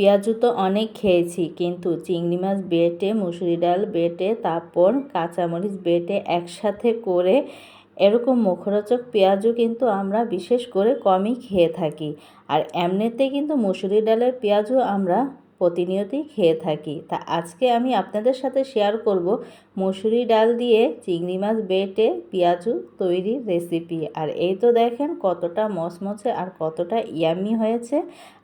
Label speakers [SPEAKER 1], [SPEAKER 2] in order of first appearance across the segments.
[SPEAKER 1] পেঁয়াজু তো অনেক খেয়েছি, কিন্তু চিংড়ি মাছ বেটে, মুসুরি ডাল বেটে, তারপর কাঁচামরিচ বেটে একসাথে করে এরকম মুখরোচক পেঁয়াজও কিন্তু আমরা বিশেষ করে কমই খেয়ে থাকি। আর এমনিতে কিন্তু মুসুরি ডালের পেঁয়াজও আমরা প্রতিনিয়তই খেয়ে থাকি। তা আজকে আমি আপনাদের সাথে শেয়ার করব মুসুরি ডাল দিয়ে চিংড়ি মাছ বেটে পেঁয়াজু তৈরির রেসিপি আর এই তো দেখেন কতটা মচমচে আর কতটা ইয়ামি হয়েছে।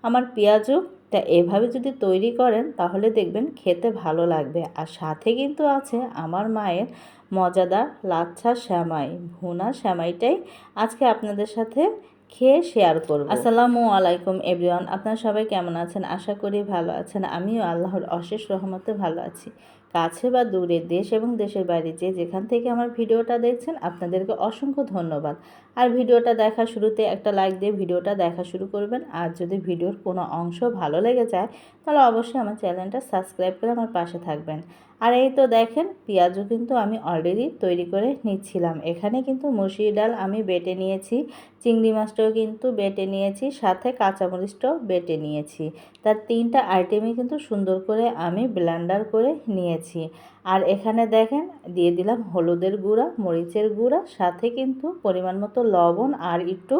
[SPEAKER 1] আমার পেঁয়াজু তা এভাবে যদি তৈরি করেন, তাহলে দেখবেন খেতে ভালো লাগবে। আর সাথে কিন্তু আছে আমার মায়ের মজাদার লাচ্ছা শ্যামাই। ভুনা শ্যামাইটাই আজকে আপনাদের সাথে খেয়ে শেয়ার করব। আসসালামু আলাইকুম এভরিওয়ান আপনারা সবাই কেমন আছেন? আশা করি ভালো আছেন। আমিও আল্লাহর অশেষ রহমতে ভালো আছি। কাছে বা দূরে দেশ এবং দেশের বাইরে যে যেখান থেকে আমার ভিডিওটা দেখছেন, আপনাদেরকে অসংখ্য ধন্যবাদ। আর ভিডিওটা দেখা শুরুতে একটা লাইক দিয়ে ভিডিওটা দেখা শুরু করবেন। আর যদি ভিডিওর কোনো অংশ ভালো লেগে যায়, তাহলে অবশ্যই আমার চ্যানেলটা সাবস্ক্রাইব করে আমার পাশে থাকবেন। আর এই তো দেখেন, পেঁয়াজও কিন্তু আমি অলরেডি তৈরি করে নিচ্ছিলাম। এখানে কিন্তু মুসুরি ডাল আমি বেটে নিয়েছি, চিংড়ি মাছটাও কিন্তু বেটে নিয়েছি, সাথে কাঁচামরিচটাও বেটে নিয়েছি। তার তিনটা আইটেমই কিন্তু সুন্দর করে আমি ব্লেন্ডার করে নিয়েছি। আর এখানে দেখেন, দিয়ে দিলাম হলুদের গুঁড়া, মরিচের গুঁড়া, সাথে কিন্তু পরিমাণ মতো লবণ আর একটু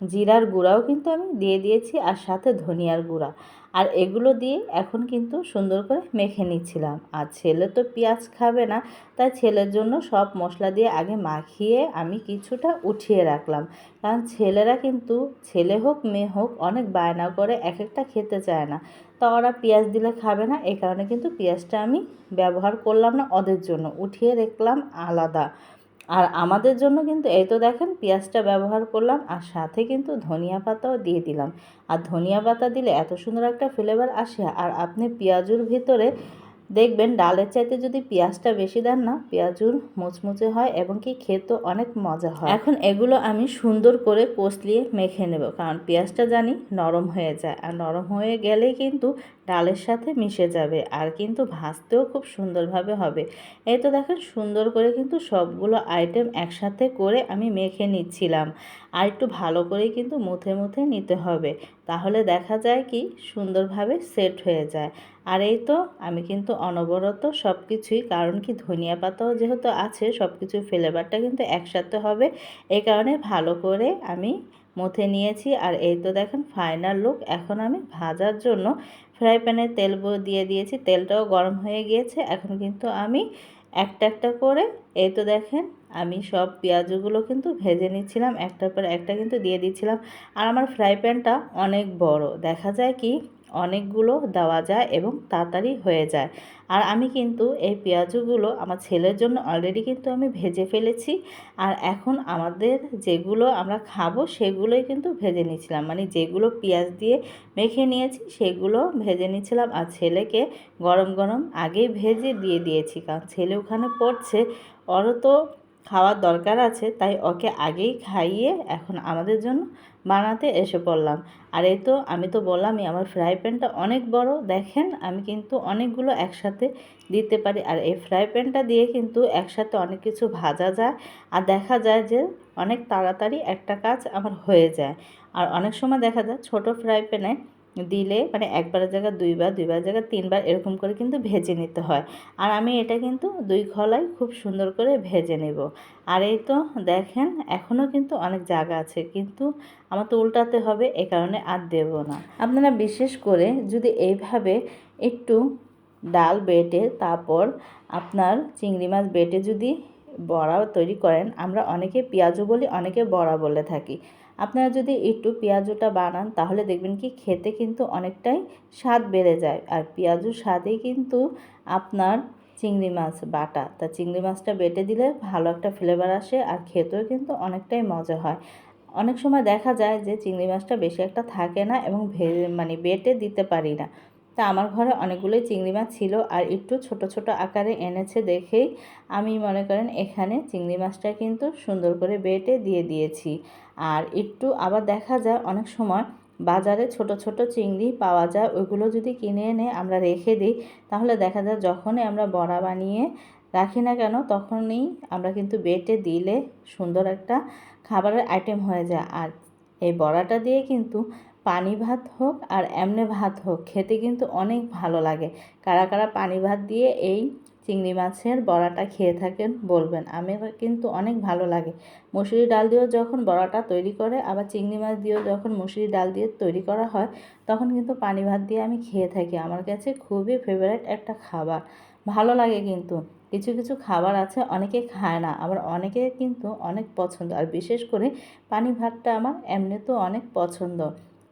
[SPEAKER 1] জিরার গুঁড়াও কিন্তু আমি দিয়ে দিয়েছি, আর সাথে ধনিয়ার গুঁড়া। আর এগুলো দিয়ে এখন কিন্তু সুন্দর করে মেখে নিচ্ছিলাম। আর ছেলে তো পেঁয়াজ খাবে না, তাই ছেলের জন্য সব মশলা দিয়ে আগে মাখিয়ে আমি কিছুটা উঠিয়ে রাখলাম। কারণ ছেলেরা কিন্তু, ছেলে হোক, মেয়ে হোক, অনেক বায়না করে এক একটা খেতে চায় না। তা ওরা পেঁয়াজ দিলে খাবে না এই কারণে কিন্তু পেঁয়াজটা আমি ব্যবহার করলাম না ওদের জন্য। উঠিয়ে রাখলাম আলাদা। আর আমাদের জন্য কিন্তু এই তো দেখেন পেঁয়াজটা ব্যবহার করলাম আর সাথে কিন্তু ধনিয়া পাতাও দিয়ে দিলাম। আর ধনিয়া পাতা দিলে এত সুন্দর একটা ফ্লেভার আসে। আর আপনি পেঁয়াজুর ভিতরে দেখবেন ডালের চাইতে যদি পেঁয়াজটা বেশি দেন না, পেঁয়াজুর মুচমুচে হয় এবং কি খেতে অনেক মজা হয়। এখন এগুলো আমি সুন্দর করে কষলিয়ে মেখে নেব। কারণ পেঁয়াজটা জানি নরম হয়ে যায়। আর নরম হয়ে গেলেই কিন্তু ডালের সাথে মিশে যাবে আর কিন্তু ভাজতেও খুব সুন্দরভাবে হবে। এই তো দেখেন সুন্দর করে কিন্তু সবগুলো আইটেম একসাথে করে আমি মেখে নিচ্ছিলাম। আর একটু ভালো করে কিন্তু মুথে মুথে নিতে হবে। তাহলে দেখা যায় কি সুন্দরভাবে সেট হয়ে যায়। আর এই তো আমি কিন্তু অনবরত সব কিছুই কারণ কি ধনিয়া পাতাও যেহেতু আছে সব কিছু ফ্লেভারটা কিন্তু একসাথে হবে। এই কারণে ভালো করে আমি মুথে নিয়েছি। আর এই তো দেখেন ফাইনাল লুক এখন আমি ভাজার জন্য ফ্রাই প্যানে তেল দিয়ে দিয়েছি, তেলটাও গরম হয়ে গিয়েছে। এখন কিন্তু আমি একটা একটা করে, এই তো দেখেন, আমি সব পেঁয়াজগুলো কিন্তু ভেজে নিচ্ছিলাম, একটার পর একটা কিন্তু দিয়ে দিচ্ছিলাম। আর আমার ফ্রাই প্যানটা অনেক বড়, দেখা যায় কি অনেকগুলো দেওয়া যায় এবং তাড়াতাড়ি হয়ে যায়। আর আমি কিন্তু এই পেঁয়াজগুলো আমার ছেলের জন্য অলরেডি কিন্তু আমি ভেজে ফেলেছি। আর এখন আমাদের যেগুলো আমরা খাব সেগুলোই কিন্তু ভেজে নিয়েছিলাম। মানে যেগুলো পেঁয়াজ দিয়ে মেখে নিয়েছি সেগুলো ভেজে নিয়েছিলাম। আর ছেলেকে গরম গরম আগেই ভেজে দিয়ে দিয়েছি। কারণ ছেলে ওখানে পড়ছে। ওরও তো খাওয়ার দরকার আছে, তাই ওকে আগেই খাইয়ে এখন আমাদের জন্য বানাতে এসে পড়লাম। আর এই তো আমি তো বললামই, আমার ফ্রাই প্যানটা অনেক বড়। দেখেন, আমি কিন্তু অনেকগুলো একসাথে দিতে পারি। আর এই ফ্রাই প্যানটা দিয়ে কিন্তু একসাথে অনেক কিছু ভাজা যায়। আর দেখা যায় যে অনেক তাড়াতাড়ি একটা কাজ আমার হয়ে যায়। আর অনেক সময় দেখা যায় ছোট ফ্রাই প্যানে দিলে মানে একবারের জায়গায় দুইবার দুইবার জায়গায় তিনবার এরকম করে কিন্তু ভেজে নিতে হয়। আর আমি এটা কিন্তু দুই খলাই খুব সুন্দর করে ভেজে নেব। আর এই তো দেখেন, এখনও কিন্তু অনেক জায়গা আছে, কিন্তু আমার তো উল্টাতে হবে, এ কারণে আর দেব না। আপনারা বিশেষ করে যদি এইভাবে একটু ডাল বেটে তারপর আপনার চিংড়ি মাছ বেটে যদি বড়া তৈরি করেন, আমরা অনেকে পেঁয়াজও বলি, অনেকে বড়া বলে থাকি। আপনারা যদি একটু পেঁয়াজুটা বানান, তাহলে দেখবেন কি খেতে কিন্তু অনেকটাই স্বাদ বেড়ে যায়। আর পেঁয়াজুর স্বাদেই কিন্তু আপনার চিংড়ি মাছ বাটা। তা চিংড়ি মাছটা বেটে দিলে ভালো একটা ফ্লেভার আসে আর খেতেও কিন্তু অনেকটাই মজা হয়। অনেক সময় দেখা যায় যে চিংড়ি মাছটা বেশি একটা থাকে না এবং মানে বেটে দিতে পারি না। তা আমার ঘরে অনেকগুলোই চিংড়ি মাছ ছিল আর একটু ছোট ছোট আকারে এনেছে দেখেই আমি মনে করেন এখানে চিংড়ি মাছটা কিন্তু সুন্দর করে বেটে দিয়ে দিয়েছি। আর একটু আবার দেখা যায় অনেক সময় বাজারে ছোট ছোট চিংড়ি পাওয়া যায়, ওইগুলো যদি কিনে এনে আমরা রেখে দিই, তাহলে দেখা যায় যখনই আমরা বড়া বানিয়ে রাখি না কেন তখনই আমরা কিন্তু বেটে দিলে সুন্দর একটা খাবারের আইটেম হয়ে যায়। আর এই বড়াটা দিয়ে কিন্তু পানি ভাত হোক আর এমনি ভাত হোক, খেতে কিন্তু অনেক ভালো লাগে। কারা কারা পানি ভাত দিয়ে এই চিংড়ি মাছের বড়াটা খেয়ে থাকেন বলবেন আমি কিন্তু অনেক ভালো লাগে। মুসুরি ডাল দিয়েও যখন বড়াটা তৈরি করে, আবার চিংড়ি মাছ দিয়েও যখন মুসুরি ডাল দিয়ে তৈরি করা হয়, তখন কিন্তু পানি ভাত দিয়ে আমি খেয়ে থাকি। আমার কাছে খুবই ফেভারিট একটা খাবার। ভালো লাগে কিন্তু। কিছু কিছু খাবার আছে অনেকে খায় না, আবার অনেকে কিন্তু অনেক পছন্দ। আর বিশেষ করে পানি ভাতটা আমার এমনিতেও অনেক পছন্দ।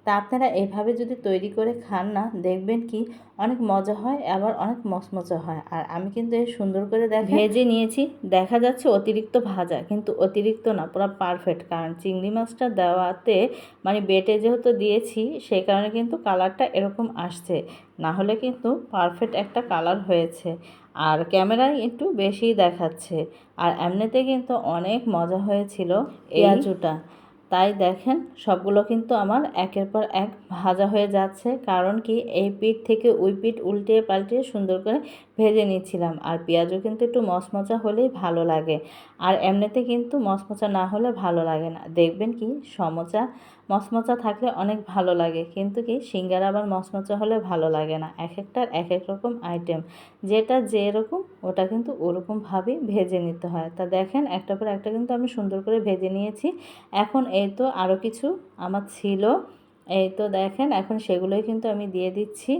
[SPEAKER 1] তা আপনারা এভাবে যদি তৈরি করে খান না দেখবেন কি অনেক মজা হয় আবার অনেক মচমচা হয়। আর আমি কিন্তু এই সুন্দর করে দেখ ভেজে নিয়েছি দেখা যাচ্ছে অতিরিক্ত ভাজা কিন্তু অতিরিক্ত না পুরো পারফেক্ট কারণ চিংড়ি মাছটা দেওয়াতে মানে বেটে যেহেতু দিয়েছি সেই কারণে কিন্তু কালারটা এরকম আসছে। না হলে কিন্তু পারফেক্ট একটা কালার হয়েছে। আর ক্যামেরায় একটু বেশি দেখাচ্ছে। আর এমনিতে কিন্তু অনেক মজা হয়েছিল পেঁয়াজুটা। তাই দেখেন, সবগুলো কিন্তু আমার একের পর এক ভাজা হয়ে যাচ্ছে। কারণ কি, এই পিঠ থেকে ওই পিঠ উল্টিয়ে পাল্টিয়ে সুন্দর করে ভেজে নিচ্ছিলাম। আর পেঁয়াজও কিন্তু একটু মচমচা হলেই ভালো লাগে। আর এমনিতে কিন্তু মচমচা না হলে ভালো লাগে না। দেখবেন কি, সমচা, মচমচা থাকলে অনেক ভালো লাগে। কিন্তু কি, সিঙ্গারা আবার মচমচা হলে ভালো লাগে না। এক একটার এক এক রকম আইটেম যেটা যেরকম, ওটা কিন্তু ওরকমভাবেই ভেজে নিতে হয়। তা দেখেন একটা পর একটা কিন্তু আমি সুন্দর করে ভেজে নিয়েছি। এখন এই তো আরও কিছু আমার ছিল। এই তো দেখেন, এখন সেগুলোই কিন্তু আমি দিয়ে দিচ্ছি।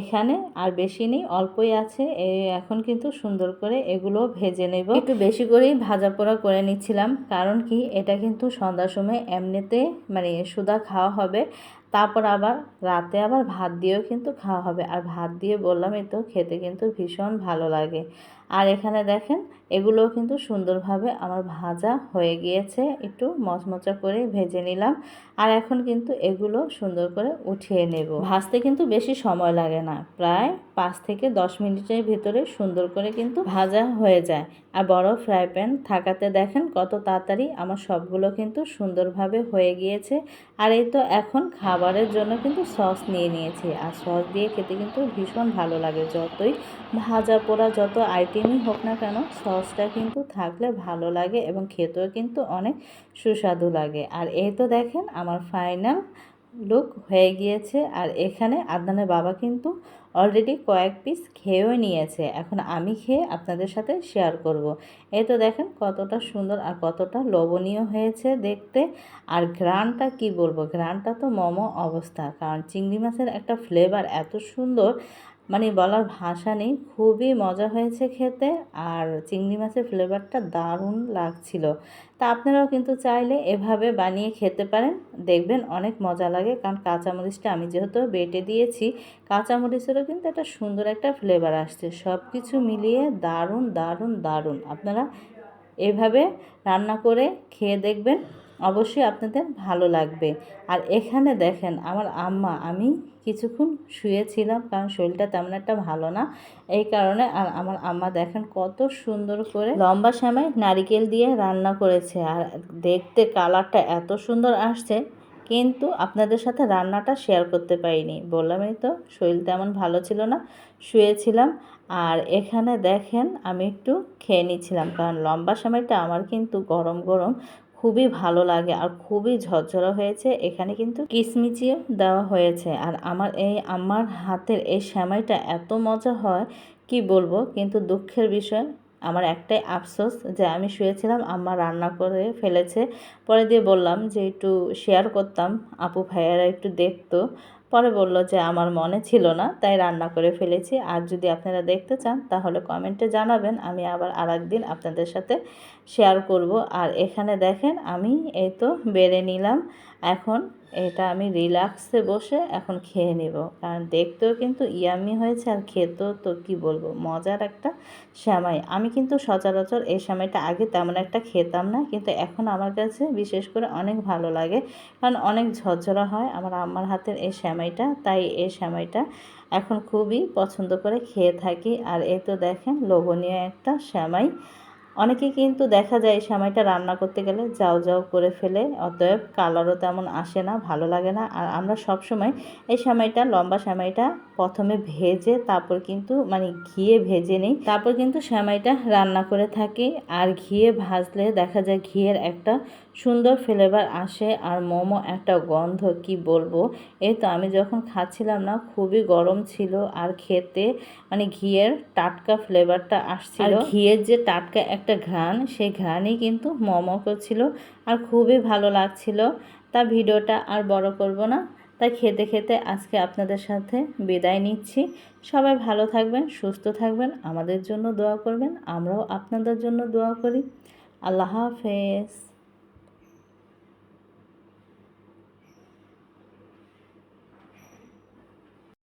[SPEAKER 1] এখানে আর বেশি নেই, অল্পই আছে। এখন কিন্তু সুন্দর করে এগুলো ভেজে নেব। একটু বেশি করেই ভাজা পোড়া করে নিচ্ছিলাম, কারণ কি এটা কিন্তু সন্ধ্যার সময় এমনিতে মানে সুদা খাওয়া হবে। তারপর আবার রাতে আবার ভাত দিয়েও কিন্তু খাওয়া হবে। আর ভাত দিয়ে বললাম বললামই তো খেতে কিন্তু ভীষণ ভালো লাগে। আর এখানে দেখেন, এগুলোও কিন্তু সুন্দরভাবে আমার ভাজা হয়ে গিয়েছে। একটু মচমচা করে ভেজে নিলাম। আর এখন কিন্তু এগুলো সুন্দর করে উঠিয়ে নেব। ভাজতে কিন্তু বেশি সময় লাগে না। প্রায় পাঁচ থেকে দশ মিনিটের ভিতরে সুন্দর করে কিন্তু ভাজা হয়ে যায়। আর বড় ফ্রাই প্যান থাকাতে দেখেন, কত তাড়াতাড়ি আমার সবগুলো কিন্তু সুন্দরভাবে হয়ে গিয়েছে। আর এই তো এখন খাবারের জন্য কিন্তু সস নিয়ে নিয়েছি। আর সস দিয়ে খেতে কিন্তু ভীষণ ভালো লাগে। যতই ভাজা পোড়া যত আইটেমই হোক না কেন, সসটা কিন্তু থাকলে ভালো লাগে এবং খেতেও কিন্তু অনেক সুস্বাদু লাগে। আর এই তো দেখেন আমার ফাইনাল লুক হয়ে গিয়েছে। আর এখানে আদনানের বাবা কিন্তু অলরেডি কয়েক পিস খেয়েও নিয়েছে। এখন আমি খেয়ে আপনাদের সাথে শেয়ার করব। এই তো দেখেন কতটা সুন্দর আর কতটা লোভনীয় হয়েছে দেখতে। আর ঘ্রানটা কি বলব? ঘ্রানটা তো মোমো অবস্থা। কারণ চিংড়ি মাছের একটা ফ্লেভার এত সুন্দর মানে বলার ভাষা নেই, খুবই মজা হয়েছে খেতে আর চিংড়ি মাছের ফ্লেভারটা দারুণ লাগছিল। তা আপনারাও কিন্তু চাইলে এভাবে বানিয়ে খেতে পারেন, দেখবেন অনেক মজা লাগে কারণ কাঁচামরিচটা আমি যেহেতু বেটে দিয়েছি, কাঁচামরিচেরও কিন্তু একটা সুন্দর একটা ফ্লেভার আসছে সব কিছু মিলিয়ে দারুণ দারুণ দারুণ। আপনারা এভাবে রান্না করে খেয়ে দেখবেন অবশ্যই আপনাদের ভালো লাগবে। আর এখানে দেখেন আমার আম্মা, আমি কিছুক্ষণ শুয়েছিলাম কারণ শরীরটা তেমন একটা ভালো না। এই কারণে আর আমার আম্মা দেখেন কত সুন্দর করে লম্বা সময় নারিকেল দিয়ে রান্না করেছে। আর দেখতে কালারটা এত সুন্দর আসছে, কিন্তু আপনাদের সাথে রান্নাটা শেয়ার করতে পারিনি। বললামই তো শরীর তেমন ভালো ছিল না। শুয়েছিলাম। আর এখানে দেখেন আমি একটু খেয়ে নিচ্ছিলাম, কারণ লম্বা সময়টা আমার কিন্তু গরম গরম খুবই ভালো লাগে আর খুবই ঝরঝরা হয়েছে। এখানে কিন্তু কিসমিচিও দেওয়া হয়েছে। আর আমার এই, আমার হাতের এই সেমাইটা এত মজা হয়, কি বলব? কিন্তু দুঃখের বিষয়, আমার একটাই আফসোস যে আমি শুয়েছিলাম, আম্মা রান্না করে ফেলেছে। পরে দিয়ে বললাম যে একটু শেয়ার করতাম, আপু ভাইয়ারা একটু দেখতো। পরে বলল যে আমার মনে ছিল না, তাই রান্না করে ফেলেছি। আর যদি আপনারা দেখতে চান, তাহলে কমেন্টে জানাবেন। আমি আবার আর একদিন আপনাদের সাথে শেয়ার করব। আর এখানে দেখেন, আমি এই তো বেড়ে নিলাম। এখন এটা আমি রিল্যাক্সে বসে এখন খেয়ে নেব। কারণ দেখতেও কিন্তু ইয়ামি হয়েছে আর খেতেও তো কি বলব, মজার একটা শ্যামাই আমি কিন্তু সচরাচর এই শ্যামাইটা আগে তেমন একটা খেতাম না, কিন্তু এখন আমার কাছে বিশেষ করে অনেক ভালো লাগে। কারণ অনেক ঝরঝরা হয় আমার আম্মার হাতের এই শ্যামাইটা তাই এই শ্যামাইটা এখন খুবই পছন্দ করে খেয়ে থাকি। আর এ তো দেখেন, লোভনীয় একটা শ্যামাই অনেকে কিন্তু দেখা যায় এই সময়টা রান্না করতে গেলে যাও যাও করে ফেলে। অতএব কালারও তেমন আসে না, ভালো লাগে না। আর আমরা সব সময় এই সময়টা, লম্বা সময়টা প্রথমে ভেজে তারপর কিন্তু মানে ঘিয়ে ভেজে নিই। তারপর কিন্তু সময়টা রান্না করে থাকি। আর ঘিয়ে ভাজলে দেখা যায় ঘিয়ের একটা সুন্দর ফ্লেভার আসে আর মোমো একটা গন্ধ, কি বলব? এই তো আমি যখন খাচ্ছিলাম না, খুবই গরম ছিল। আর খেতে মানে ঘিয়ের টাটকা ফ্লেভারটা আসছিল। ঘিয়ের যে টাটকা একটা ঘ্রাণ সেই ঘ্রাণই কিন্তু মোমো করছিল আর খুবই ভালো লাগছিল। তা ভিডিওটা আর বড় করব না। তাই খেতে খেতে আজকে আপনাদের সাথে বিদায় নিচ্ছি। সবাই ভালো থাকবেন, সুস্থ থাকবেন, আমাদের জন্য দোয়া করবেন, আমরাও আপনাদের জন্য দোয়া করি। আল্লাহ হাফেজ।